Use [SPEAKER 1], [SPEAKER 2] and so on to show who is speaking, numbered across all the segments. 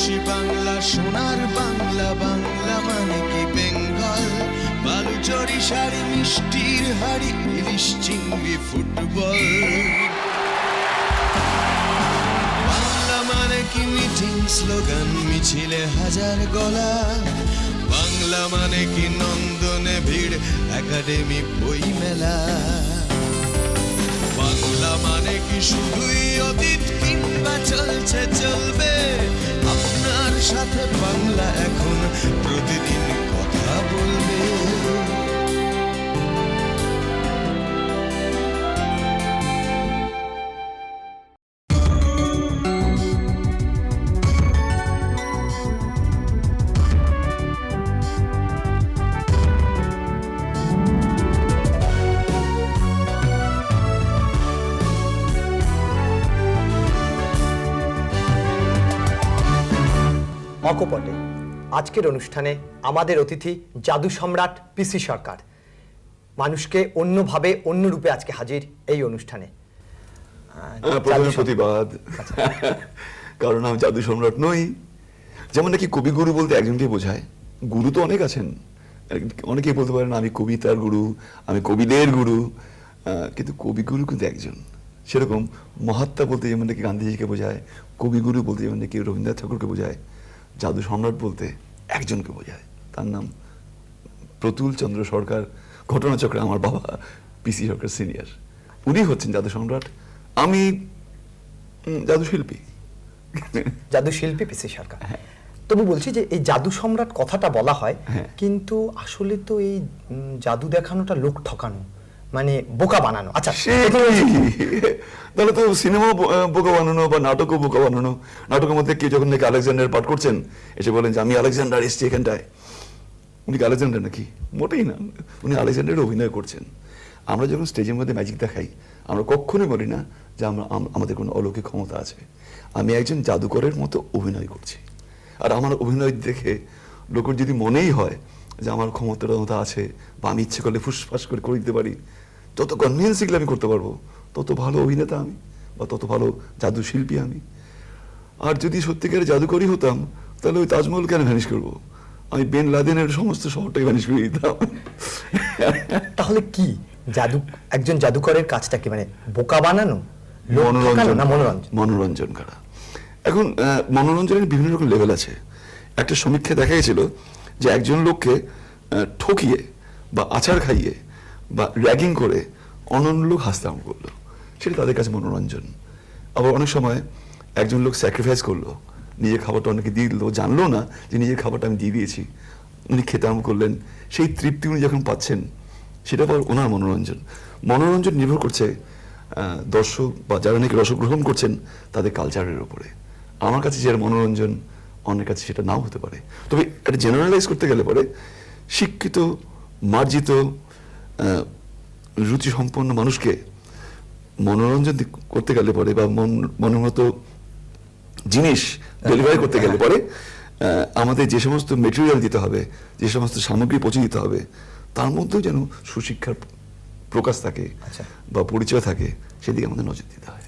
[SPEAKER 1] আকাশী বাংলা, সোনার বাংলা বাংলা মানে কি বেঙ্গল? বালুচরি শাড়ি, মিষ্টির হাড়ি চিংড়ি, ফুটবল। বাংলা মানে কি মিটিং, স্লোগান, মিছিলে হাজার গলা। বাংলা মানে কি নন্দনে ভিড়, একাডেমি বই মেলা বাংলা মানে কি শুধুই অতীত কিংবা চলছে, চলবে? আপনার সাথে বাংলা এখন প্রতিদিন কথা বলবে।
[SPEAKER 2] অকপটে। আজকের অনুষ্ঠানে আমাদের অতিথি জাদু সম্রাট পিসি সরকার। মানুষকে অন্যভাবে অন্য রূপে আজকে হাজির এই অনুষ্ঠানে।
[SPEAKER 3] প্রতিবাদ। কারণ আমি জাদু সম্রাট নই। যেমন নাকি কবিগুরু বলতে একজনকে বোঝায়। গুরু তো অনেক আছেন। অনেকেই বলতে পারেন আমি কবিতার গুরু আমি কবিদের গুরু। কিন্তু কবিগুরু কিন্তু একজন। সেরকম মহাত্মা বলতে যেমন নাকি গান্ধীজিকে বোঝায় কবিগুরু বলতে যেমন নাকি রবীন্দ্রনাথ ঠাকুরকে বোঝায়। জাদু সম্রাট বলতে একজনকে বোঝায়। তার নাম প্রতুল চন্দ্র সরকার। ঘটনাচক্রে আমার বাবা পিসি সরকার সিনিয়র। উনি হচ্ছেন জাদু সম্রাট। আমি জাদু শিল্পী।
[SPEAKER 2] জাদু শিল্পী পিসি সরকার। তবু বলছি যে এই জাদু সম্রাট কথাটা বলা হয়
[SPEAKER 3] হ্যাঁ।
[SPEAKER 2] কিন্তু আসলে তো এই জাদু দেখানোটা লোক ঠকানো। মানে বোকা বানানো। আচ্ছা
[SPEAKER 3] কি? তাহলে তো সিনেমা বোকা বানানো বা নাটকও বোকা বানানো। নাটকের মধ্যে কেউ যখন নাকি আলেকজান্ডার পাঠ করছেন এসে বলেন যে আমি আলেকজান্ডার এসছি এখানটায়। উনি কি আলেকজান্ডার নাকি? মোটেই না। উনি আলেকজান্ডারের অভিনয় করছেন। আমরা যখন স্টেজের মধ্যে ম্যাজিক দেখাই আমরা কখনোই বলি না যে আমরা আমাদের কোনো অলৌকিক ক্ষমতা আছে। আমি একজন জাদুকরের মতো অভিনয় করছি। আর আমার অভিনয় দেখে লোকের যদি মনেই হয় যে আমার ক্ষমতা আছে বা আমি ইচ্ছে করলে ফুসফাস করে করে দিতে পারি তত কনভিন্সিংলি আমি করতে পারব। তত ভালো অভিনেতা আমি বা তত ভালো জাদু শিল্পী আমি। আর যদি সত্যিকারের জাদুকরই হতাম তাহলে ওই তাজমহল কেন ভ্যানিশ করব? আমি বেন লাদেনের সমস্ত শহরটাই ভ্যানিশ করে দিতাম।
[SPEAKER 2] তাহলে কি? জাদু একজন জাদুকরের কাজটা কি? মানে বোকা বানানো?
[SPEAKER 3] মনোরঞ্জন।
[SPEAKER 2] মনোরঞ্জন?
[SPEAKER 3] মনোরঞ্জন করা। এখন মনোরঞ্জনের বিভিন্ন রকম লেভেল আছে। একটা সমীক্ষায় দেখা গেছিল যে একজন লোককে ঠকিয়ে বা আচার খাইয়ে বা র্যাগিং করে অনন্য লোক হাসতে আরম্ভ করল। সেটা তাদের কাছে মনোরঞ্জন। আবার অনেক সময় একজন লোক স্যাক্রিফাইস করল। নিজের খাবারটা অনেকে দিয়ে দিল। জানলো না যে নিজের খাবারটা আমি দিয়ে দিয়েছি। উনি খেতে আরম্ভ করলেন। সেই তৃপ্তি উনি যখন পাচ্ছেন, সেটা আবার ওনার মনোরঞ্জন। মনোরঞ্জন নির্ভর করছে দর্শক বা যারা নাকি রসক গ্রহণ করছেন তাদের কালচারের উপরে। আমার কাছে যার মনোরঞ্জন অনেকের কাছে সেটা নাও হতে পারে। তবে এটা জেনারেলাইজ করতে গেলে পরে শিক্ষিত, মার্জিত রুচি সম্পন্ন মানুষকে মনোরঞ্জন করতে গেলে পরে বা মন মনের মতো জিনিস ডেলিভারি করতে গেলে পরে আমাদের যে সমস্ত মেটেরিয়াল দিতে হবে যে সমস্ত সামগ্রী পৌঁছে দিতে হবে তার মধ্যেও যেন সুশিক্ষার প্রকাশ থাকে
[SPEAKER 2] আচ্ছা।
[SPEAKER 3] বা পরিচয় থাকে সেদিকে আমাদের নজর দিতে হয়।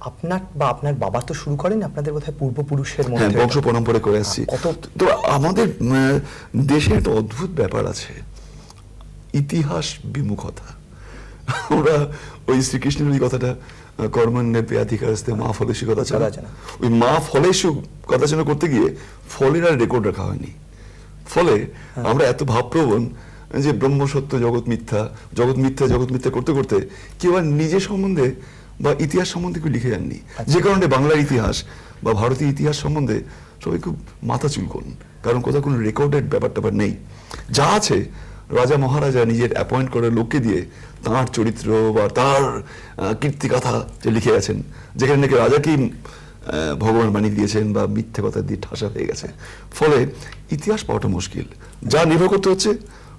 [SPEAKER 2] আপনার বা আপনার বাবা তো শুরু করেন আপনাদের বোধহয় পূর্বপুরুষের
[SPEAKER 3] হ্যাঁ
[SPEAKER 2] মধ্যে?
[SPEAKER 3] বংশ পরম্পরা করে আসছি।
[SPEAKER 2] কত
[SPEAKER 3] তো আমাদের দেশে একটা অদ্ভুত ব্যাপার আছে। ইতিহাস বিমুখতা আমরা ওই শ্রীকৃষ্ণের ওই কথাটা কর্মণ্যে পেয়াধিকার আসতে মা ফলেশু কথা ছাড়া। ওই মা ফলেশু কথা যেন করতে গিয়ে ফলের আর রেকর্ড রাখা হয়নি। ফলে আমরা এত ভাবপ্রবণ যে ব্রহ্ম সত্য জগৎ মিথ্যা জগৎ মিথ্যা জগৎ মিথ্যা করতে করতে কেউ আর নিজের সম্বন্ধে বা ইতিহাস সম্বন্ধে কেউ লিখে যাননি। যে কারণে বাংলার ইতিহাস বা ভারতীয় ইতিহাস সম্বন্ধে সবাই খুব মাথা চুলকন কারণ কোথাও কোনো রেকর্ডেড ব্যাপার ট্যাপার নেই। যা আছে রাজা মহারাজা নিজের অ্যাপয়েন্ট করে লোককে দিয়ে তার চরিত্র বা তার কীর্তিকথা যে লিখে গেছেন যেখানে নাকি রাজাকেই ভগবান বানিয়ে দিয়েছেন বা মিথ্যে কথা দিয়ে ঠাসা হয়ে গেছে। ফলে ইতিহাস পাওয়াটা মুশকিল। যা নির্ভর করতে হচ্ছে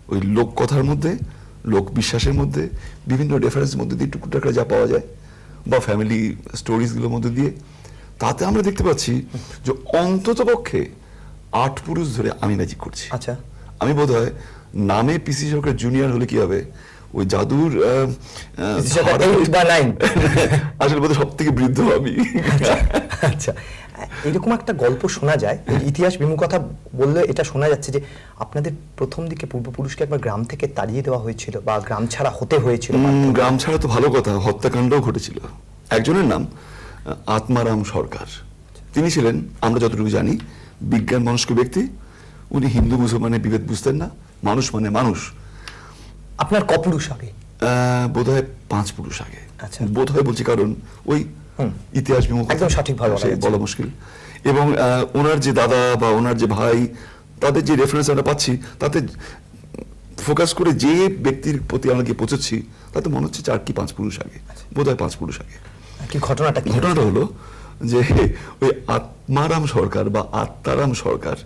[SPEAKER 3] ওই লোক কথার মধ্যে লোক বিশ্বাসের মধ্যে বিভিন্ন রেফারেন্সের মধ্যে দিয়ে টুকুটাকা যা পাওয়া যায় বা ফ্যামিলি স্টোরিজগুলোর মধ্যে দিয়ে। তাতে আমরা দেখতে পাচ্ছি যে অন্তত পক্ষে আট পুরুষ ধরে আমি ম্যাজিক করছি।
[SPEAKER 2] আচ্ছা।
[SPEAKER 3] আমি বোধ হয় নামে পিসি সরকার জুনিয়র হলে কি হবে? ওই জাদুর আসলে বোধহয় সব থেকে বৃদ্ধ আমি।
[SPEAKER 2] আচ্ছা এরকম একটা গল্প শোনা যায়। ইতিহাস বিমুখতা বললে এটা শোনা যাচ্ছে যে আপনাদের প্রথম দিকে পূর্বপুরুষকে একবার গ্রাম থেকে তাড়িয়ে দেওয়া হয়েছিল বা গ্রাম ছাড়া হতে হয়েছিল।
[SPEAKER 3] গ্রাম ছাড়া তো ভালো কথা। হত্যাকাণ্ডও ঘটেছিল। একজনের নাম আত্মারাম সরকার। তিনি ছিলেন আমরা যতটুকু জানি বিজ্ঞান মনস্ক ব্যক্তি। উনি হিন্দু মুসলমানের বিভেদ বুঝতেন না। মানুষ মানে মানুষ।
[SPEAKER 2] আপনার কপুরুষ আগে?
[SPEAKER 3] বোধ হয় পাঁচ পুরুষ আগে।
[SPEAKER 2] আচ্ছা।
[SPEAKER 3] বোধ হয় বলছি কারণ ওই ইতিহাস
[SPEAKER 2] একদম সঠিকভাবে বলা
[SPEAKER 3] বলা মুশকিল। এবং ওনার যে দাদা বা ওনার যে ভাই তাদের যে রেফারেন্স আমরা পাচ্ছি তাতে ফোকাস করে যে ব্যক্তির প্রতি আমরা গিয়ে পৌঁছচ্ছি তাতে মনে হচ্ছে চার কি পাঁচ পুরুষ আগে। বোধ হয় পাঁচ পুরুষ আগে।
[SPEAKER 2] কি ঘটনাটা
[SPEAKER 3] ঘটনাটা হলো যে ওই আত্মারাম সরকার বা আত্মারাম সরকার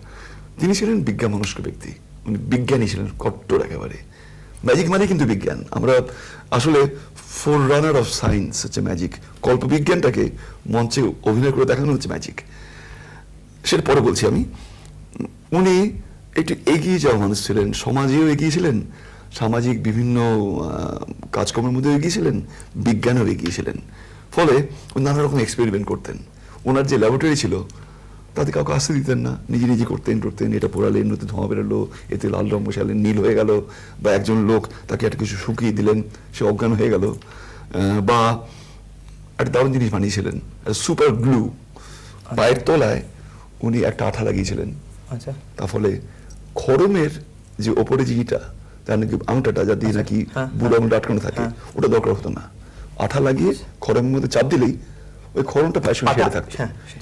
[SPEAKER 3] তিনি ছিলেন বিজ্ঞান মনস্ক ব্যক্তি। উনি বিজ্ঞানী ছিলেন কট্টর একেবারে। ম্যাজিক মানে কিন্তু বিজ্ঞান। আমরা আসলে ফোর রানার অফ সায়েন্স হচ্ছে ম্যাজিক কল্পবিজ্ঞানটাকে মঞ্চে অভিনয় করে দেখানো হচ্ছে ম্যাজিক সেটা পরে বলছি আমি। উনি একটু এগিয়ে যাওয়া মানুষ ছিলেন, সমাজেও এগিয়েছিলেন সামাজিক বিভিন্ন কাজকর্মের মধ্যেও এগিয়েছিলেন বিজ্ঞানেও এগিয়েছিলেন ফলে নানা রকম এক্সপেরিমেন্ট করতেন। ওনার যে ল্যাবরেটরি ছিল তাতে কাউকে আসতে দিতেন না। নিজে নিজে করতেন করতেন এটা পোড়ালেন নতুন ধোঁয়া বেরোলো এতে লাল রং বসালেন নীল হয়ে গেল বা একজন লোক তাকে একটা কিছু শুকিয়ে দিলেন সে অজ্ঞান হয়ে গেল বা একটা দারুণ জিনিস বানিয়েছিলেন সুপার গ্লু পায়ের তলায় উনি একটা আঠা লাগিয়েছিলেন।
[SPEAKER 2] আচ্ছা।
[SPEAKER 3] তার ফলে খরমের যে ওপরে ইটা তার নাকি আংটাটা যা দিয়ে নাকি
[SPEAKER 2] হ্যাঁ,
[SPEAKER 3] বুড়ো আঙুলটা আটকানো থাকে
[SPEAKER 2] হ্যাঁ।
[SPEAKER 3] ওটা দরকার হতো না। আঠা লাগিয়ে খরমের মধ্যে চাপ দিলেই ওই প্রায় সময়
[SPEAKER 2] আঠা,
[SPEAKER 3] হেঁটে থাকতো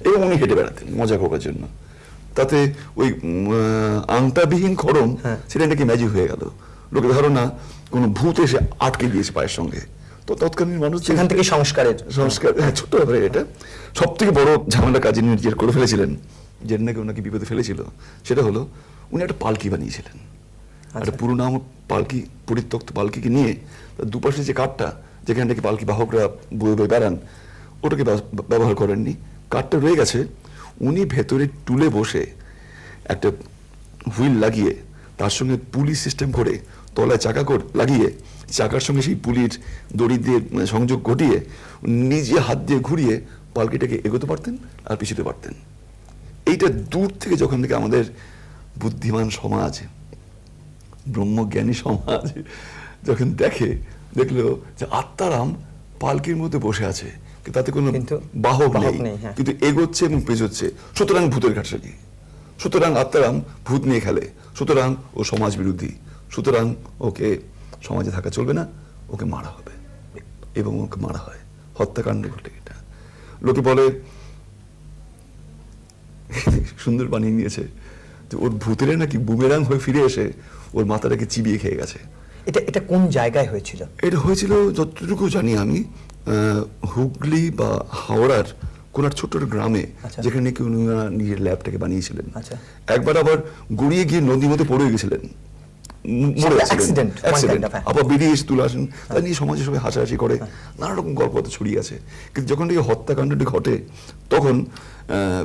[SPEAKER 3] এবং উনি হেঁটে বেড়াতেন মজা করবার জন্য। তাতে ওই আংটাবিহীন খরম
[SPEAKER 2] হ্যাঁ।
[SPEAKER 3] সেটা নাকি ম্যাজিক হয়ে গেল। লোকে ধারণা কোনো ভূত এসে আটকে দিয়েছে পায়ের সঙ্গে। তো তৎকালীন মানুষ
[SPEAKER 2] সেখান থেকে সংস্কারের
[SPEAKER 3] সংস্কার হ্যাঁ ছোট্ট ব্যাপারে এটা। সব থেকে বড় ঝামেলা কাজে নিজের করে ফেলেছিলেন যেটা নাকি ওনাকে বিপদে ফেলেছিল সেটা হলো উনি একটা পালকি বানিয়েছিলেন। একটা পুরোনো আমার পালকি পরিত্যক্ত পালকিকে নিয়ে দুপাশে যে কাঠটা যেখানে নাকি পালকি বাহকরা বয়ে বয়ে বেড়ান ওটাকে ব্যবহার করেননি। কাঠটা রয়ে গেছে। উনি ভেতরে টুলে বসে একটা হুইল লাগিয়ে তার সঙ্গে পুলি সিস্টেম করে তলায় চাকা লাগিয়ে চাকার সঙ্গে সেই পুলির দড়ি দিয়ে সংযোগ ঘটিয়ে নিজে হাত দিয়ে ঘুরিয়ে পালকিটাকে এগোতে পারতেন আর পিছুতে পারতেন। এইটা দূর থেকে যখন থেকে আমাদের বুদ্ধিমান সমাজ, ব্রহ্মজ্ঞানী সমাজ যখন দেখে, দেখল যে আত্মারাম পালকির মধ্যে বসে আছে। তাতে কোনো বাহক নেই।
[SPEAKER 2] হ্যাঁ।
[SPEAKER 3] কিন্তু এগোচ্ছে এবং পেজোচ্ছে সুতরাং ভূতের ঘাটসাকি সুতরাং আত্মারাম ভূত নিয়ে খেলে। সুতরাং ও সমাজ বিরোধী। সুতরাং ওকে সমাজে থাকা চলবে না ওকে মারা হবে। এবং ওকে মারা হয়। হত্যাকাণ্ড ঘটে এটা। লোকে বলে সুন্দর বানিয়ে নিয়েছে যে ওর ভূতেরা নাকি বুমেরাং হয়ে ফিরে এসে ওর মাথাটাকে চিবিয়ে খেয়ে গেছে।
[SPEAKER 2] এটা এটা কোন জায়গায় হয়েছিল?
[SPEAKER 3] এটা হয়েছিল যতটুকু জানি আমি হুগলি বা হাওড়ার কোন এক ছোট্ট গ্রামে
[SPEAKER 2] আচ্ছা।
[SPEAKER 3] যেখানে নাকি উনি নিজের ল্যাবটাকে বানিয়েছিলেন।
[SPEAKER 2] আচ্ছা।
[SPEAKER 3] একবার আবার গড়িয়ে গিয়ে নদীর মধ্যে পড়ে গেছিলেন।
[SPEAKER 2] হ্যাঁ।
[SPEAKER 3] আবার বেরিয়ে এসে তুলে আসেন। তা নিয়ে সমাজে সবাই হাসাহাসি করে। নানা রকম গল্প ছড়িয়ে আছে। কিন্তু যখন থেকে হত্যাকাণ্ডটি ঘটে তখন আহ,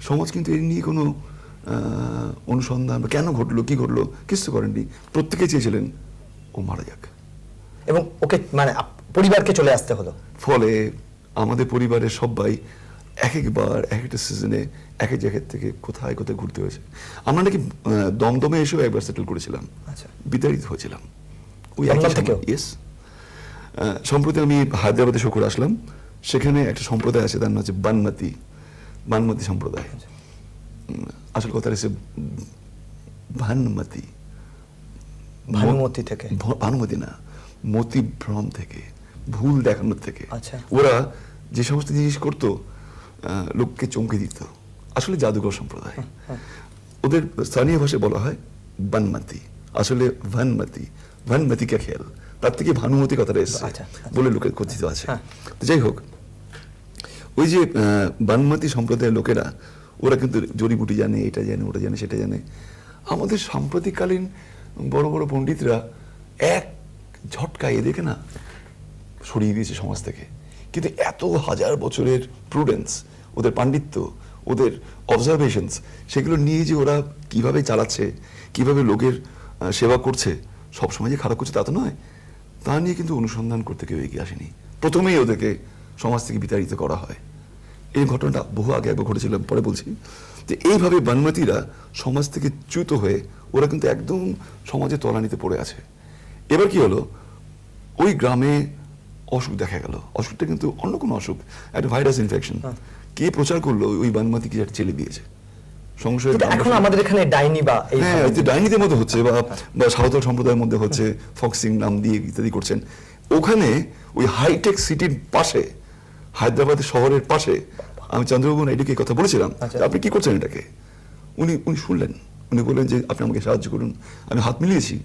[SPEAKER 3] সমাজ কিন্তু এর নিয়ে কোনো অনুসন্ধান বা কেন ঘটলো কি ঘটলো কিছু করেননি। প্রত্যেকে চেয়েছিলেন ও মারা যাক।
[SPEAKER 2] এবং ওকে মানে পরিবারকে চলে আসতে হলো।
[SPEAKER 3] ফলে আমাদের পরিবারের সবাই এক একবার এক একটা সিজনে এক এক জায়গা থেকে কোথায় কোথায় ঘুরতে হয়েছে। আমরা নাকি দমদমে এসেও একবার সেটেল করেছিলাম।
[SPEAKER 2] আচ্ছা।
[SPEAKER 3] বিতাড়িত হয়েছিলাম। ওই একই? ইয়েস সম্প্রতি আমি হায়দ্রাবাদে শো করে আসলাম। সেখানে একটা সম্প্রদায় আছে তার নাম হচ্ছে বানমতি বানমতি সম্প্রদায়। আসল কথা হচ্ছে ভানমতি
[SPEAKER 2] ভানুমতি থেকে।
[SPEAKER 3] ভানুমতি না মতি ভ্রম থেকে। ভুল দেখানোর থেকে।
[SPEAKER 2] আচ্ছা।
[SPEAKER 3] ওরা যে সমস্ত জিনিস করতো লোককে চমকে দিত। আসলে জাদুঘর সম্প্রদায়। ওদের স্থানীয় ভাষায় বলা হয় বানমাতি। আসলে ভানমতি ভানমতি কে খেয়াল তার থেকে ভানুমতি কথাটা এসছে
[SPEAKER 2] আচ্ছা, আচ্ছা।
[SPEAKER 3] বলে লোকের কথিত আছে।
[SPEAKER 2] হ্যাঁ।
[SPEAKER 3] যাই হোক ওই যে বানমাতি সম্প্রদায়ের লোকেরা ওরা কিন্তু জড়িবুটি জানে এটা জানে ওটা জানে সেটা জানে। আমাদের সাম্প্রতিককালীন বড় বড় পণ্ডিতরা এক ঝটকায় এদেরকে না সরিয়ে দিয়েছে সমাজ থেকে। কিন্তু এত হাজার বছরের প্রুডেন্স ওদের পাণ্ডিত্য, ওদের অবজারভেশনস সেগুলো নিয়ে যে ওরা কীভাবে চালাচ্ছে, কীভাবে লোকের সেবা করছে, সবসময় যে খারাপ করছে তা তো নয়। তা নিয়ে কিন্তু অনুসন্ধান করতে কেউ এগিয়ে আসেনি। প্রথমেই ওদেরকে সমাজ থেকে বিতাড়িত করা হয়। এই ঘটনাটা বহু আগে একবার ঘটেছিল পরে বলছি। যে এইভাবে বানমাতিরা সমাজ থেকে চ্যুত হয়ে ওরা কিন্তু একদম সমাজে তলানিতে পড়ে আছে। এবার কি হলো? ওই গ্রামে অসুখ দেখা গেল। অসুখটা কিন্তু অন্য কোনো অসুখ একটা ভাইরাস ইনফেকশন কে প্রচার করল? ওই বানমাতিকে একটা ছেলে দিয়েছে?
[SPEAKER 2] এখন আমাদের এখানে ডাইনি বা
[SPEAKER 3] হ্যাঁ ডাইনিদের হচ্ছে বা বা সাঁওতাল সম্প্রদায়ের মধ্যে হচ্ছে ফক্সিং নাম দিয়ে ইত্যাদি করছেন। ওখানে ওই হাইটেক সিটির পাশে হায়দ্রাবাদ শহরের পাশে আমি চন্দ্রবাবু নাইডুকে কথা বলেছিলাম
[SPEAKER 2] আচ্ছা।
[SPEAKER 3] আপনি কি করছেন এটাকে? উনি উনি শুনলেন। উনি বললেন যে আপনি আমাকে সাহায্য করুন। আমি হাত মিলিয়েছি।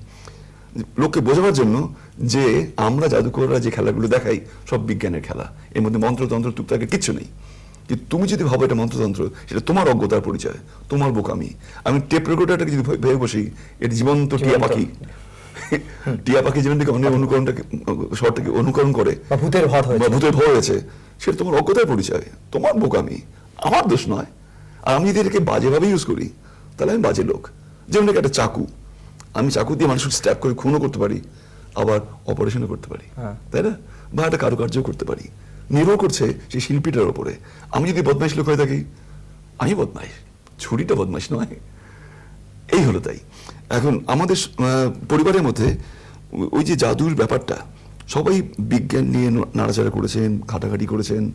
[SPEAKER 3] লোককে বোঝাবার জন্য যে আমরা জাদুকররা যে খেলাগুলো দেখাই সব বিজ্ঞানের খেলা। এর মধ্যে মন্ত্রতন্ত্র টুকটাকে কিচ্ছু নেই। কিন্তু তুমি যদি ভাবো এটা মন্ত্রতন্ত্র সেটা তোমার অজ্ঞতার পরিচয় তোমার বোকামি। আমি টেপ রেকর্ডারটাকে যদি ভেবে বসি এটা জীবন্ত টিয়া পাখি। টিয়া পাখি যেমন থেকে অনেক অনুকরণটাকে শহরটাকে অনুকরণ করে।
[SPEAKER 2] বা ভূতের ভর হয়েছে।
[SPEAKER 3] ভূতের ভয় হয়েছে। সেটা তোমার অজ্ঞতার পরিচয় তোমার বোকামি। আমার দোষ নয়। আর আমি যদি এটাকে বাজেভাবে ইউজ করি তাহলে আমি বাজে লোক। যেমন একটা চাকু। আমি চাকু দিয়ে মানুষকে স্ট্যাপ করে খুনও করতে পারি। আবার অপারেশনও করতে পারি।
[SPEAKER 2] হ্যাঁ।
[SPEAKER 3] তাই না? বা একটা কারুকার্যও করতে পারি। নির্ভর করছে সেই শিল্পীটার ওপরে আমি যদি বদমাইশ লোক হয়ে থাকি আমি বদমাইশ। ছুরিটা বদমাইশ নয়। এই হলো তাই। এখন আমাদের পরিবারের মধ্যে ওই যে জাদুর ব্যাপারটা সবাই বিজ্ঞান নিয়ে নাড়াচাড়া করেছেন ঘাটাঘাটি করেছেন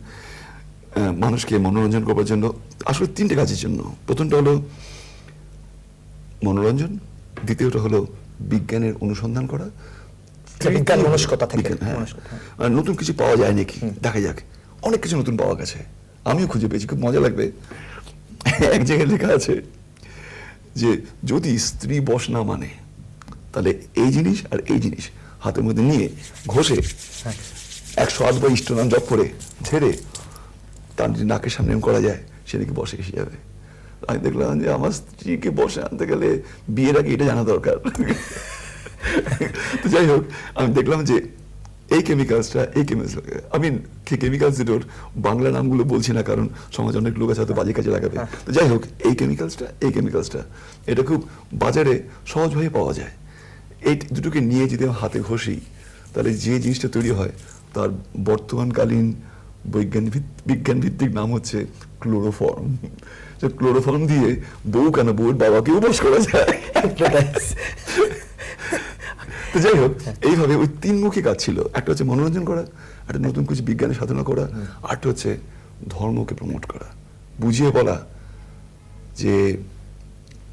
[SPEAKER 3] মানুষকে মনোরঞ্জন করবার জন্য। আসলে তিনটে কাজের জন্য। প্রথমটা হলো মনোরঞ্জন দ্বিতীয়টা হলো বিজ্ঞানের অনুসন্ধান করা
[SPEAKER 2] বিজ্ঞান মনস্কতা থেকে,
[SPEAKER 3] হ্যাঁ। নতুন কিছু পাওয়া যায় নাকি? দেখা যাক। অনেক কিছু নতুন পাওয়া গেছে। আমিও খুঁজে পেয়েছি খুব মজা লাগবে। এক জায়গায় লেখা আছে যে যদি স্ত্রী বস না মানে তাহলে এই জিনিস আর এই জিনিস হাতের মধ্যে নিয়ে ঘষে
[SPEAKER 2] হ্যাঁ।
[SPEAKER 3] একশো আটবার ইষ্ট নাম জপ করে ঝেড়ে তার যদি নাকের সামনে করা যায় সে নাকি বসে এসে যাবে। আমি দেখলাম যে আমার স্ত্রীকে বসে আনতে গেলে বিয়ের আগে এটা জানা দরকার। তো যাই হোক আমি দেখলাম যে এই কেমিক্যালসটা এই কেমিক্যালস আমি কেমিক্যালস দুটোর বাংলা নামগুলো বলছি না কারণ সমাজ অনেক লোক আছে হয়তো বাজে কাজে লাগাবে। তো যাই হোক এই কেমিক্যালসটা এই কেমিক্যালসটা এটা খুব বাজারে সহজভাবে পাওয়া যায়। এই দুটোকে নিয়ে যদি হাতে ঘষি তাহলে যে জিনিসটা তৈরি হয় তার বর্তমানকালীন বৈজ্ঞানিক বিজ্ঞান ভিত্তিক নাম হচ্ছে ক্লোরোফর্ম ক্লোরোফর্ম দিয়ে বউ কেন বউর বাবাকেও বস করা যায়। তো যাই হোক এইভাবে ওই তিনমুখী কাজ ছিল। একটা হচ্ছে মনোরঞ্জন করা একটা নতুন কিছু বিজ্ঞানের সাধনা করা আরটা হচ্ছে ধর্মকে প্রমোট করা। বুঝিয়ে বলা যে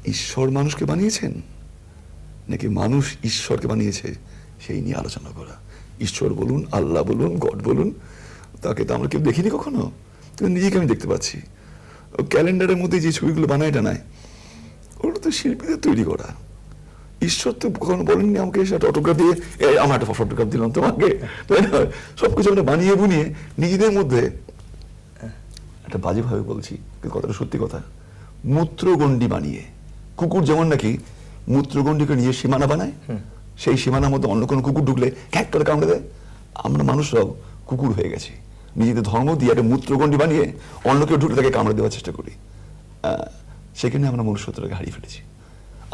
[SPEAKER 3] ঈশ্বর মানুষকে বানিয়েছেন? নাকি মানুষ ঈশ্বরকে বানিয়েছে? সেই নিয়ে আলোচনা করা। ঈশ্বর বলুন আল্লাহ বলুন গড বলুন তাকে তো আমরা কেউ দেখিনি কখনো? কিন্তু নিজেকে আমি দেখতে পাচ্ছি। ক্যালেন্ডারের মধ্যে যে ছবিগুলো বানায় টানায় ওগুলো তো শিল্পীদের তৈরি করা। ঈশ্বর তো কখনো বলেননি আমাকে একটা অটোগ্রাফ দিয়ে এই আমার একটা ফটোগ্রাফ দিলাম তোমাকে। তাই না সবকিছু আমরা বানিয়ে বুনিয়ে নিজেদের মধ্যে একটা বাজেভাবে বলছি কথাটা সত্যি কথা। মূত্রগণ্ডি বানিয়ে। কুকুর যেমন নাকি মূত্রগণ্ডিকে নিয়ে সীমানা বানায় সেই সীমানার মধ্যে অন্য কোনো কুকুর ঢুকলে ক্যাক করে কামড়ে দেয়। আমরা মানুষরাও কুকুর হয়ে গেছি। নিজেদের ধর্ম দিয়ে একটা মূত্রগণ্ডি বানিয়ে অন্য কেউ ঢুকলে তাকে কামড়ে দেওয়ার চেষ্টা করি। সেখানে আমরা মনুষ্যত্বটাকে হারিয়ে ফেলেছি।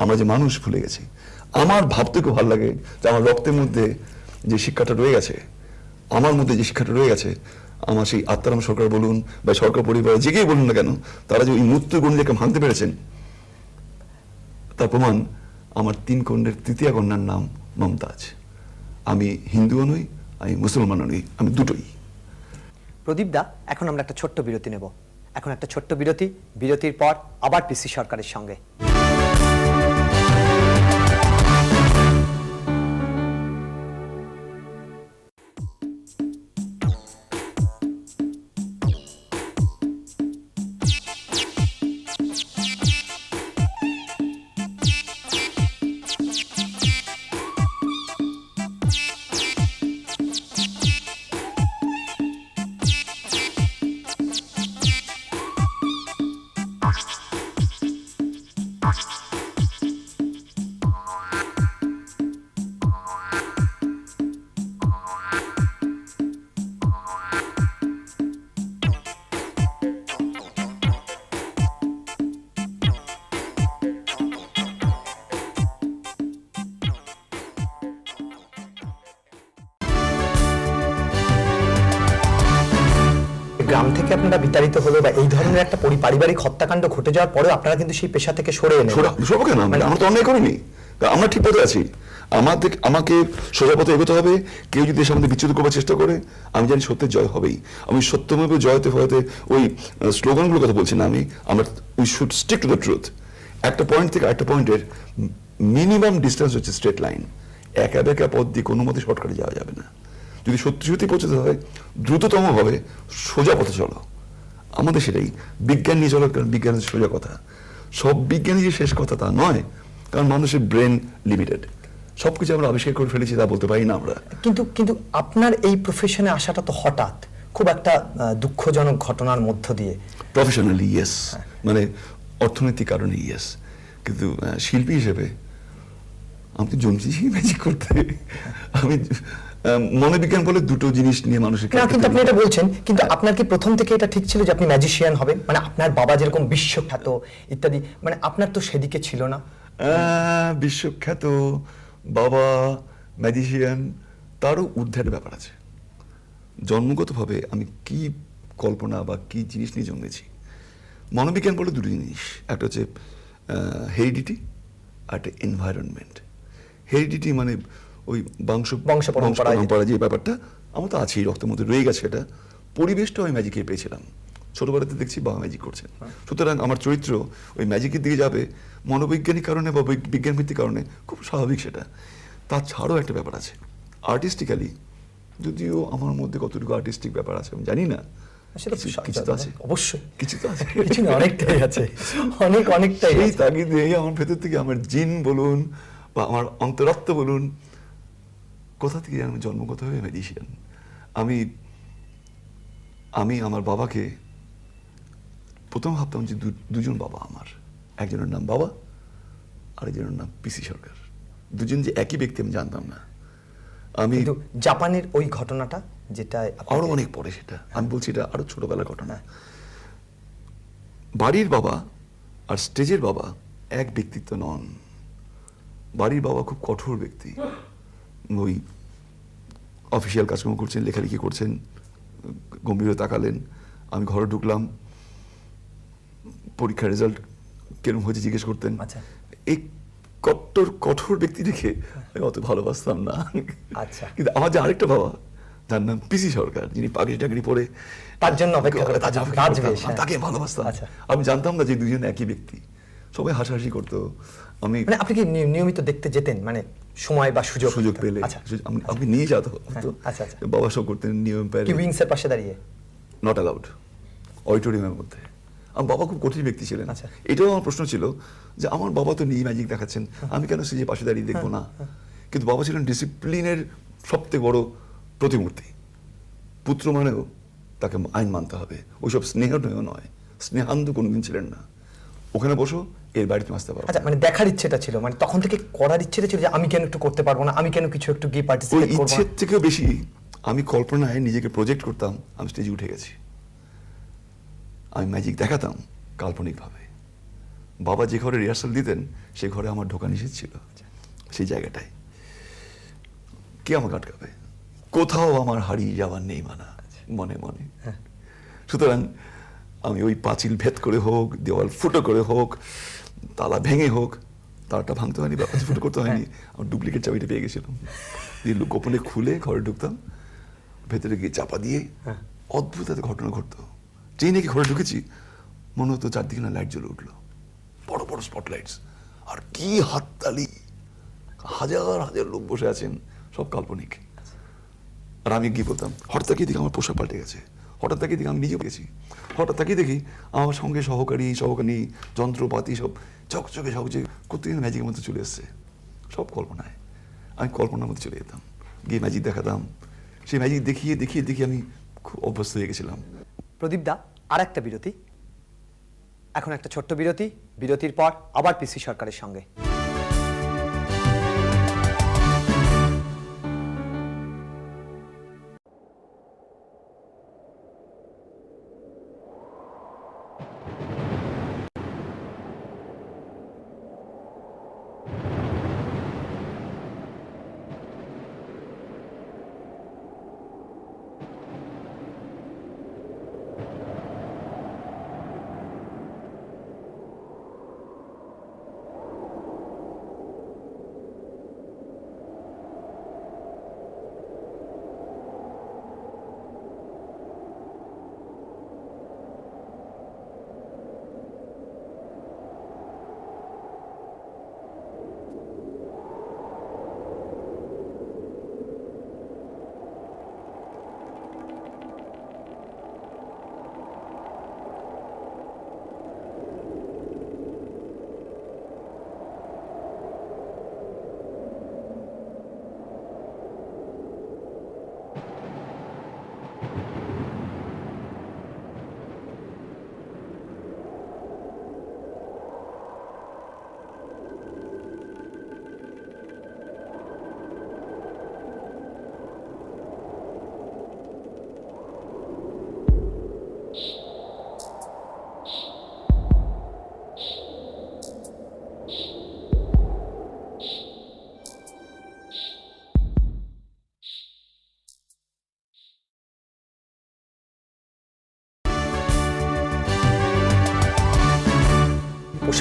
[SPEAKER 3] আমরা যে মানুষ ভুলে গেছি। আমার ভাবতে খুব ভালো লাগে যে আমার রক্তের মধ্যে যে শিক্ষাটা রয়ে গেছে, আমার মধ্যে যে শিক্ষাটা রয়ে গেছে, আমার সেই আত্মারাম সরকার বলুন বা সরকার পরিবার যেকেই বলুন না কেন, তারা যে ওই মূর্তি গণ্ডিকে ভাঙতে পেরেছেন, তার প্রমাণ আমার তিন কন্যার তৃতীয় কন্যার নাম মমতাজ। আমি হিন্দুও নই, আমি মুসলমানও নই, আমি দুটোই।
[SPEAKER 2] প্রদীপ দা, এখন আমরা একটা ছোট্ট বিরতি নেব। এখন একটা ছোট্ট বিরতি, বিরতির পর আবার পিসি সরকারের সঙ্গে। থেকে আপনারা বিতাড়িত হলো বা এই ধরনের একটা পরি- পারিবারিক হত্যাকাণ্ড ঘটে যাওয়ার পরেও আপনারা কিন্তু সেই পেশা থেকে সরে এলেন
[SPEAKER 3] সরা- সরবো কেন? আমরা তো অন্যায় করিনি। আমরা ঠিক পথে আছি। আমাদের আমাকে সোজা পথে এগোতে হবে। কেউ যদি এর সম্বন্ধে বিচ্যুত করবার চেষ্টা করে, আমি জানি সত্যের জয় হবেই। আমি সত্যমেব জয়তে ভয়তে ওই স্লোগানগুলোর কথা বলছি না আমি। আমরা we should stick to the truth একটা পয়েন্ট থেকে একটা পয়েন্টের মিনিমাম ডিস্টেন্স হচ্ছে স্ট্রেট লাইন একা বেকা পথ দিয়ে কোনো মতে শর্টকাটে যাওয়া যাবে না। যদি সত্যি সত্যি পৌঁছতে হয় দ্রুততমভাবে সোজা পথে চলো। আমাদের সেটাই। বিজ্ঞান নিয়ে চলো কারণ বিজ্ঞানের সোজা কথা। সব বিজ্ঞানই যে শেষ কথা তা নয় কারণ মানুষের ব্রেন লিমিটেড। সবকিছু আমরা আবিষ্কার করে ফেলেছি তা বলতে পারি না আমরা।
[SPEAKER 2] কিন্তু কিন্তু আপনার এই প্রফেশনে আসাটা তো হঠাৎ খুব একটা দুঃখজনক ঘটনার মধ্য দিয়ে।
[SPEAKER 3] প্রফেশনালি ইয়েস মানে অর্থনৈতিক কারণে ইয়েস কিন্তু শিল্পী হিসেবে আমি তো জন্মেছি ম্যাজিক করতে আমি মনোবিজ্ঞান বলে দুটো জিনিস নিয়ে মানুষের
[SPEAKER 2] না কিন্তু আপনি এটা বলছেন কিন্তু আপনার কি প্রথম থেকে এটা ঠিক ছিল যে আপনি ম্যাজিশিয়ান হবেন? মানে আপনার বাবা যেরকম বিশ্বখ্যাত ইত্যাদি মানে আপনার তো সেদিকে ছিল না।
[SPEAKER 3] বিশ্বখ্যাত বাবা ম্যাজিশিয়ান তারও ঊর্ধ্বের ব্যাপার আছে। জন্মগতভাবে আমি কি কল্পনা বা কি জিনিস নিয়ে জন্মেছি? মনোবিজ্ঞান বলে দুটো জিনিস। একটা হচ্ছে হেরিডিটি আর একটা এনভায়রনমেন্ট হেরিডিটি মানে ওই বংশ
[SPEAKER 2] বংশ পরম্পরা।
[SPEAKER 3] যে ব্যাপারটা আমার তো আছেই রক্তের মধ্যে রয়ে গেছে এটা। পরিবেশটা আমি ম্যাজিকে পেয়েছিলাম। ছোটবেলাতে দেখছি বাবা ম্যাজিক করছেন সুতরাং আমার চরিত্র ওই ম্যাজিকের দিকে যাবে মনোবৈজ্ঞানিক কারণে বা বৈ- বিজ্ঞানভিত্তিক কারণে খুব স্বাভাবিক সেটা। তাছাড়াও একটা ব্যাপার আছে। আর্টিস্টিক্যালি যদিও আমার মধ্যে কতটুকু আর্টিস্টিক ব্যাপার আছে আমি জানি না।
[SPEAKER 2] সেটা
[SPEAKER 3] কিছু- কিছু তো আছে।
[SPEAKER 2] অবশ্যই।
[SPEAKER 3] কিছু তো আছে।
[SPEAKER 2] কিছু না অনেকটাই আছে। অনেক অনেকটাই
[SPEAKER 3] সেই তাগিদে আমার ভেতর থেকে আমার জিন বলুন বা আমার অন্তরাত্ম বলুন কোথা থেকে আমি জন্মগতভাবে ম্যাজিশিয়ান আমি আমি আমার বাবাকে প্রথম ভাবতাম যে দুজন বাবা আমার। একজনের নাম বাবা আরেকজনের নাম পিসি সরকার। দুজন যে একই ব্যক্তি আমি জানতাম না। আমি
[SPEAKER 2] জাপানের ওই ঘটনাটা যেটা
[SPEAKER 3] আরও অনেক পরে সেটা। আমি বলছি এটা আরও ছোটবেলার ঘটনা। বাড়ির বাবা আর স্টেজের বাবা এক ব্যক্তিত্ব নন। বাড়ির বাবা খুব কঠোর ব্যক্তি। ওই অফিসিয়াল কাজকর্ম করছেন লেখালেখি করছেন গম্ভীর তাকালেন। আমি ঘরে ঢুকলাম। পরীক্ষার রেজাল্ট কেরম হয়েছে জিজ্ঞেস করতেন।
[SPEAKER 2] আচ্ছা।
[SPEAKER 3] এই কট্টর কঠোর ব্যক্তি দেখে আমি অত ভালোবাসতাম না।
[SPEAKER 2] আচ্ছা।
[SPEAKER 3] কিন্তু আমার যে আরেকটা বাবা তার নাম পিসি সরকার যিনি পাগড়ি টাগড়ি পরে
[SPEAKER 2] তার জন্য অপেক্ষা করে
[SPEAKER 3] আমি
[SPEAKER 2] হ্যাঁ।
[SPEAKER 3] তাকে ভালোবাসতাম।
[SPEAKER 2] আচ্ছা।
[SPEAKER 3] আমি জানতাম না যে দুজন একই ব্যক্তি। সবাই হাসাহাসি করতো। আমি
[SPEAKER 2] মানে আপনি কি নিয়মিত দেখতে যেতেন? মানে সময় বা সুযোগ
[SPEAKER 3] সুযোগ পেলে।
[SPEAKER 2] আচ্ছা।
[SPEAKER 3] আমি- নিয়ে যেতে হতো।
[SPEAKER 2] আচ্ছা, আচ্ছা।
[SPEAKER 3] বাবা সব করতেন নিয়ম
[SPEAKER 2] কি
[SPEAKER 3] প্যারে
[SPEAKER 2] উইংস এর পাশে দাঁড়িয়ে?
[SPEAKER 3] নট অ্যালাউড অডিটোরিয়ামের মধ্যে। আমার বাবা খুব কঠিন ব্যক্তি ছিলেন।
[SPEAKER 2] আচ্ছা।
[SPEAKER 3] এটাও আমার প্রশ্ন ছিল যে আমার বাবা তো নিয়ে ম্যাজিক দেখাচ্ছেন। আমি কেন সে যে পাশে দাঁড়িয়ে দেখব না? কিন্তু বাবা ছিলেন ডিসিপ্লিনের সবথেকে বড় প্রতিমূর্তি। পুত্র মানেও তাকে আইন মানতে হবে। ওইসব স্নেহ নয়। স্নেহান্ত কোনোদিন ছিলেন না। ওখানে বসো। এর বাড়িতে আসতে পারো
[SPEAKER 2] আচ্ছা মানে দেখার ইচ্ছেটা ছিল মানে তখন থেকে করার ইচ্ছেটা ছিল যে আমি কেন একটু করতে পারব না আমি কেন কিছু একটু গিয়ে পার্টিসিপেট করব
[SPEAKER 3] ইচ্ছের
[SPEAKER 2] না?
[SPEAKER 3] থেকেও বেশি আমি কল্পনায় নিজেকে প্রজেক্ট করতাম আমি স্টেজে উঠে গেছি। আমি ম্যাজিক দেখাতাম কাল্পনিকভাবে। বাবা যে ঘরে রিহার্সাল দিতেন সে ঘরে আমার ঢোকা নিষেধ ছিল। সেই জায়গাটায়। কে আমাকে আটকাবে? কোথাও আমার হারিয়ে যাওয়ার নেই মানা মনে মনে। সুতরাং আমি ওই পাঁচিল ভেদ করে হোক দেওয়াল ফুটো করে হোক তালা ভেঙে হোক তালাটা ভাঙতে হয়নি বা ফুটো করতে হয়নি আমার ডুপ্লিকেট চাবিটা পেয়ে গেছিলাম। দিয়ে গোপনে খুলে ঘরে ঢুকতাম ভেতরে গিয়ে চাপা দিয়ে অদ্ভুত একটা ঘটনা ঘটতো। যেই নাকি ঘরে ঢুকেছি মনে হতো চারদিকে না লাইট জ্বলে উঠল। বড় বড় স্পটলাইটস আর কি হাততালি! হাজার হাজার লোক বসে আছেন সব কাল্পনিক। আর আমি গিয়ে বলতাম হঠাৎ দেখি আমার পোশাক পাল্টে গেছে। হঠাৎ তাকিয়ে দেখি আমি নিজে গেছি হঠাৎ তাকিয়ে দেখি আমার সঙ্গে সহকারী সহকারী, যন্ত্রপাতি সব চকচকে ঝকঝকে করতে ম্যাজিকের মধ্যে চলে এসছে। সব কল্পনায়। আমি কল্পনার মধ্যে চলে যেতাম। গিয়ে ম্যাজিক দেখাতাম। সেই ম্যাজিক দেখিয়ে দেখিয়ে দেখিয়ে আমি খুব অভ্যস্ত হয়ে গেছিলাম।
[SPEAKER 2] প্রদীপ দা আর একটা বিরতি। এখন একটা ছোট্ট বিরতি। বিরতির পর আবার পিসি সরকারের সঙ্গে।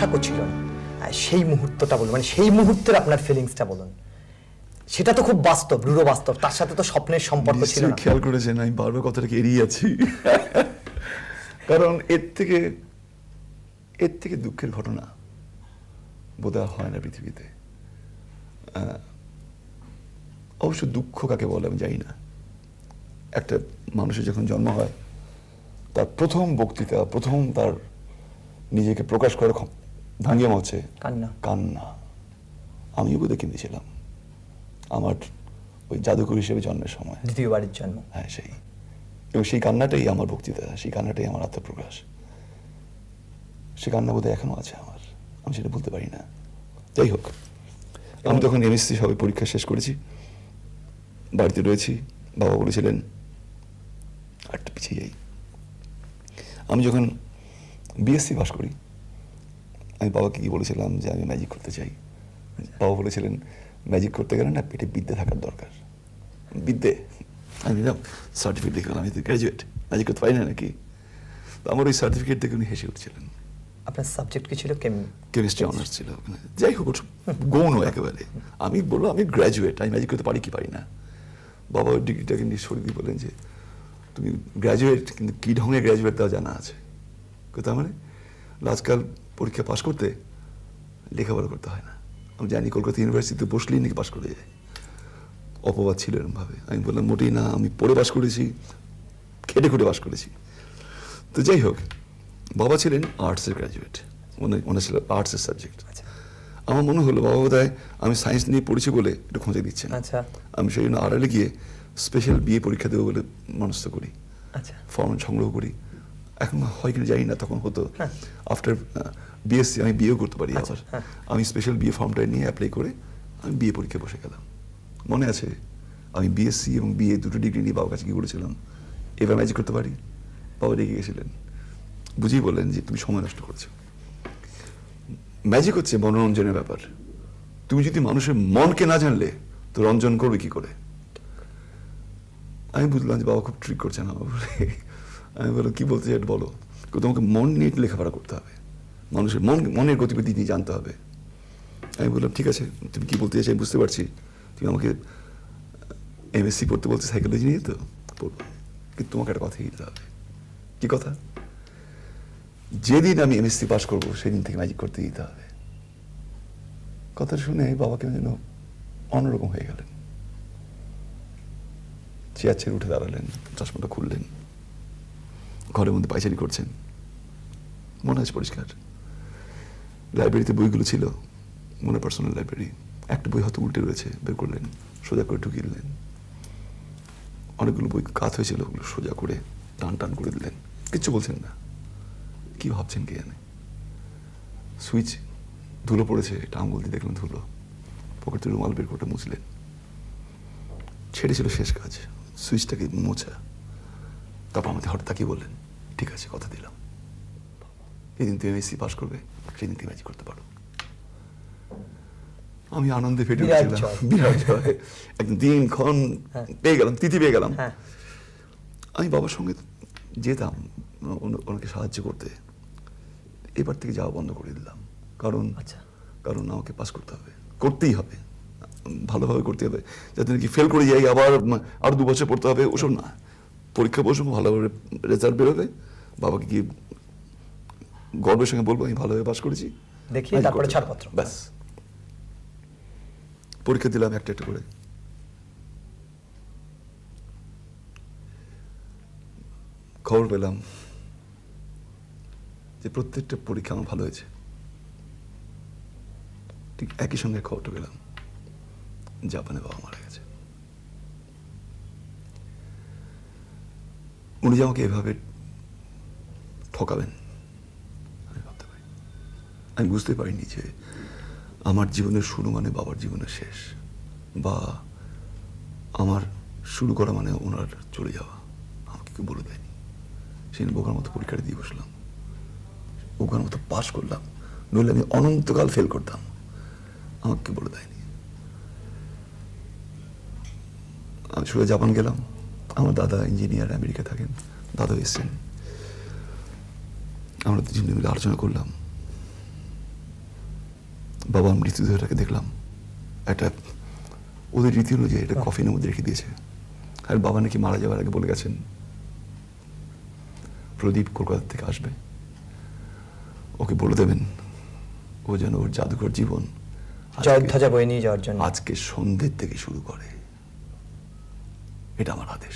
[SPEAKER 2] পোশাকও ছিল না সেই মুহূর্তটা বলুন মানে সেই মুহূর্তের আপনার ফিলিংসটা বলুন। সেটা তো খুব বাস্তব, রূঢ় বাস্তব, তার সাথে তো স্বপ্নের সম্পর্ক ছিল না।
[SPEAKER 3] খেয়াল করেছেন, আমি বারবার কথাটাকে এড়িয়ে যাচ্ছি কারণ এর থেকে এর থেকে দুঃখের ঘটনা বোধহয় হয় না পৃথিবীতে। অবশ্য দুঃখ কাকে বলে আমি জানি না। একটা মানুষের যখন জন্ম হয়, তার প্রথম বক্তৃতা, প্রথম তার নিজেকে প্রকাশ করার ক্ষম- ভাঙিয়ে হচ্ছে
[SPEAKER 2] কান্না।
[SPEAKER 3] কান্না। আমিও বোধহয় কিনেছিলাম আমার ওই জাদুকর হিসেবে জন্মের সময়।
[SPEAKER 2] দ্বিতীয়বারের জন্ম।
[SPEAKER 3] হ্যাঁ সেই। এবং সেই কান্নাটাই আমার বক্তৃতা সেই কান্নাটাই আমার আত্মপ্রকাশ। সে কান্না বোধহয় এখনও আছে আমার। আমি সেটা বলতে পারি না। যাই হোক আমি তখন এমএসসি সবে পরীক্ষা শেষ করেছি। বাড়িতে রয়েছি। বাবা বলেছিলেন আরেকটা পিছিয়ে যাই। আমি যখন বিএসসি পাস করি আমি বাবাকে কি বলেছিলাম যে আমি ম্যাজিক করতে চাই। বাবা বলেছিলেন ম্যাজিক করতে গেলে না পেটে বিদ্যে থাকার দরকার। বিদ্যে? আমি নিলাম সার্টিফিকেট দেখলাম আমি তো গ্র্যাজুয়েট ম্যাজিক করতে পারি না নাকি? তো আমার ওই সার্টিফিকেট দেখে উনি হেসে উঠছিলেন।
[SPEAKER 2] আপনার সাবজেক্ট কি ছিল? কেম
[SPEAKER 3] কেমিস্ট্রি অনার্স ছিল। ওখানে যাই হোক গৌণ একেবারে। আমি বলব আমি গ্র্যাজুয়েট আমি ম্যাজিক করতে পারি কি পারি না? বাবা ওই ডিগ্রিটাকে নিয়ে সরিয়ে দিয়ে বললেন যে তুমি গ্র্যাজুয়েট কিন্তু কী ঢঙে গ্র্যাজুয়েট তাও জানা আছে? কোথাও মানে আজকাল পরীক্ষা পাশ করতে লেখাপড়া করতে হয় না। আমি জানি কলকাতা ইউনিভার্সিটিতে বসলেই নাকি পাশ করে যায়। অপবাদ ছিল এরমভাবে। আমি বললাম মোটেই না আমি পড়ে পাশ করেছি খেটে খুঁটে পাশ করেছি। তো যাই হোক বাবা ছিলেন আর্টসের গ্র্যাজুয়েট ওনার ছিল আর্টসের সাবজেক্ট
[SPEAKER 2] আচ্ছা।
[SPEAKER 3] আমার মনে হলো বাবা বোধ আমি সায়েন্স নিয়ে পড়েছি বলে একটু খোঁজে দিচ্ছে না
[SPEAKER 2] আচ্ছা।
[SPEAKER 3] আমি সেই জন্য আড়ালে গিয়ে স্পেশাল বিয়ে পরীক্ষা দেবো বলে মনস্থ করি।
[SPEAKER 2] আচ্ছা।
[SPEAKER 3] ফর্ম সংগ্রহ করি। এখন হয় কিনা জানি না তখন হতো
[SPEAKER 2] হ্যাঁ।
[SPEAKER 3] আফটার বিএসসি আমি বিয়েও করতে পারি
[SPEAKER 2] আচ্ছা,
[SPEAKER 3] আবার
[SPEAKER 2] হ্যাঁ।
[SPEAKER 3] আমি স্পেশাল বিয়ে ফর্মটা নিয়ে অ্যাপ্লাই করে আমি বিয়ে পরীক্ষায় বসে গেলাম। মনে আছে? আমি বিএসসি এবং বিএ দুটো ডিগ্রি নিয়ে বাবার কাছে কি করেছিলাম এবার ম্যাজিক করতে পারি? বাবা রেগে গেছিলেন। বুঝেই বললেন যে তুমি সময় নষ্ট করছ। ম্যাজিক হচ্ছে মনোরঞ্জনের ব্যাপার। তুমি যদি মানুষের মনকে না জানলে তো রঞ্জন করবে কি করে? আমি বুঝলাম যে বাবা খুব ট্রিক করছেন আমার উপরে। আমি বললাম কি বলতে চাই বলো? তোমাকে মন নিয়ে লেখাপড়া করতে হবে। মানুষের মন, মনের গতিবিধি নিয়ে জানতে হবে। আমি বললাম, ঠিক আছে, তুমি কি বলতে আমি বুঝতে পারছি। তুমি আমাকে এমএসসি পড়তে বলতে সাইকোলজি নিয়ে তো পড়ব কিন্তু তোমাকে একটা কথা দিতে হবে। কি কথা? যেদিন আমি এমএসসি পাস করব, সেদিন থেকে ম্যাজিক করতে দিতে হবে। কথা শুনে বাবাকে যেন অন্যরকম হয়ে গেলেন। চেয়ার ছেড়ে উঠে দাঁড়ালেন, চশমাটা খুললেন। ঘরের মধ্যে পাইচারি করছেন। মনে আছে পরিষ্কার। লাইব্রেরিতে বইগুলো ছিল, মনে পার্সোনাল লাইব্রেরি একটা বই হয়তো উল্টে রয়েছে, বের করলেন, সোজা করে ঢুকিয়ে দিলেন। অনেকগুলো বই কাত হয়েছিল, ওগুলো সোজা করে টান টান করে দিলেন। কিচ্ছু বলছেন না। কি ভাবছেন কে জানে? সুইচ ধুলো পড়েছে, একটা আঙুল দিয়ে দেখলেন ধুলো। পকেটে রুমাল বের করে মুছলেন। ছেড়েছিল শেষ কাজ, সুইচটাকে মোছা। তারপর আমাদের হঠাৎ তাকিয়ে বললেন, ঠিক আছে, কথা দিলাম। যেদিন তুমি এমএসসি পাশ করবে? তুমি ম্যাজিক করতে পারো। আমি আনন্দে ফেটে উঠেছিলাম। বিরাট জয়। একদম দিন ক্ষণ
[SPEAKER 2] হ্যাঁ।
[SPEAKER 3] পেয়ে গেলাম তিথি পেয়ে গেলাম।
[SPEAKER 2] হ্যাঁ।
[SPEAKER 3] আমি বাবার সঙ্গে যেতাম ওনাকে সাহায্য করতে। এবার থেকে যাওয়া বন্ধ করে দিলাম। কারণ
[SPEAKER 2] আচ্ছা।
[SPEAKER 3] কারণ আমাকে পাস করতে হবে। করতেই হবে। ভালোভাবে করতে হবে। যাতে নাকি ফেল করে যাই আবার আরও দু বছর পড়তে হবে ওসব না। পরীক্ষা বসবো ভালোভাবে রেজাল্ট বেরোবে। বাবাকে গিয়ে গর্বের সঙ্গে বলব আমি ভালোভাবে পাস করেছি। magic
[SPEAKER 2] তারপরে ছাড়পত্র।
[SPEAKER 3] ব্যাস। পরীক্ষা দিলাম একটা একটা করে। খবর পেলাম যে প্রত্যেকটা পরীক্ষা আমার ভালো হয়েছে। ঠিক একই সঙ্গে খবরটা পেলাম জাপানে বাবা মারা গেছে। উনি যে আমাকে এভাবে ঠকাবেন আমি বুঝতে পারিনি যে আমার জীবনের শুরু মানে বাবার জীবনের শেষ বা আমার শুরু করা মানে ওনার চলে যাওয়া। আমাকে কেউ বলে দেয়নি। জন্য বোকার মতো পরীক্ষাটা দিয়ে বসলাম। বোকার মতো পাস করলাম। নইলে আমি অনন্তকাল ফেল করতাম। আমাকে বলে দেয়নি। আমি সোজা জাপান গেলাম। আমার দাদা ইঞ্জিনিয়ার আমেরিকা থাকেন। দাদা এসছেন। আমরা দুজনে মিলে আলোচনা করলাম। বাবার মৃতদেহটাকে দেখলাম। একটা ওদের রীতি অনুযায়ী এটা কফিনের মধ্যে রেখে দিয়েছে। আর বাবা নাকি মারা যাওয়ার আগে বলে গেছেন প্রদীপ কলকাতা থেকে আসবে। ওকে বলে দেবেন ও যেন ওর জাদুঘর জীবন আজকে-
[SPEAKER 2] জয়ধ্বজা বয়ে নিয়ে যাওয়ার জন্য।
[SPEAKER 3] আজকে সন্ধ্যের থেকে শুরু করে। এটা আমার আদেশ।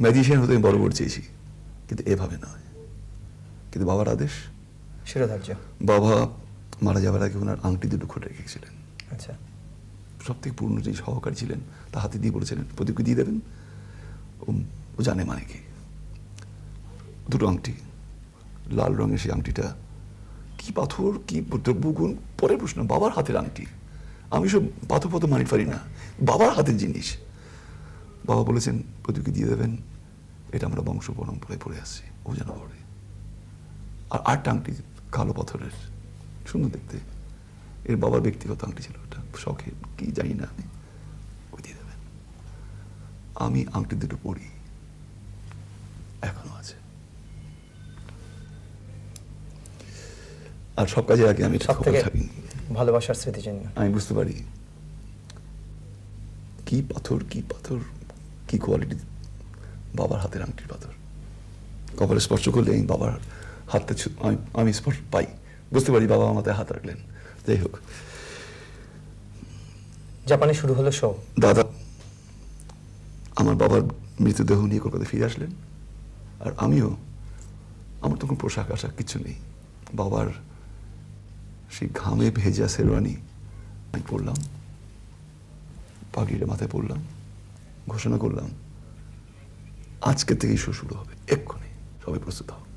[SPEAKER 3] ম্যাজিশিয়ান হতে আমি বড় বড় চেয়েছি কিন্তু এভাবে নয়। কিন্তু বাবার আদেশ
[SPEAKER 2] শিরোধার্য।
[SPEAKER 3] বাবা মারা যাওয়ার আগে ওনার আংটি দুটো খুলে রেখেছিলেন।
[SPEAKER 2] আচ্ছা।
[SPEAKER 3] সব থেকে পুরনো যে সহকারী ছিলেন তা হাতে দিয়ে বলেছিলেন প্রদীপকে দিয়ে দেবেন? ও জানে মানে কি। দুটো আংটি লাল রঙের সেই আংটিটা। কি পাথর কি দ্রব্যগুণ পরের প্রশ্ন বাবার হাতের আংটি। আমি সব পাথর পাথর মানি পারি না বাবার হাতের জিনিস। বাবা বলেছেন প্রদীপকে দিয়ে দেবেন এটা আমরা বংশ পরম্পরায় পড়ে আসছি ও যেন পড়ে। আর আটটা আংটি কালো পাথরের। সুন্দর দেখতে। এর বাবার ব্যক্তিগত আংটি ছিল ওটা। শখের কি জানি না আমি। ওই দিয়ে দেবেন। আমি আংটি দুটো পড়ি এখনও আছে। আর সব কাজের আগে আমি থাকি
[SPEAKER 2] ভালোবাসার স্মৃতি চিহ্ন।
[SPEAKER 3] আমি বুঝতে পারি। কি পাথর কি পাথর কি কোয়ালিটি বাবার হাতের আংটির পাথর। কপালে স্পর্শ করলে আমি বাবার হাতটা ছু- আমি আমি স্পর্শ পাই। বুঝতে পারি বাবা আমাদের হাত রাখলেন। যাই হোক।
[SPEAKER 2] জাপানে শুরু হলো শো
[SPEAKER 3] দাদা আমার বাবার মৃতদেহ নিয়ে কলকাতায় ফিরে আসলেন। আর আমিও আমার তখন পোশাক আশাক কিছু নেই। বাবার সেই ঘামে ভেজা শেরওয়ানি আমি পরলাম। পাগড়িটা মাথায় পড়লাম ঘোষণা করলাম আজকে থেকেই শো শুরু হবে। এক্ষুনি সবাই প্রস্তুত হোক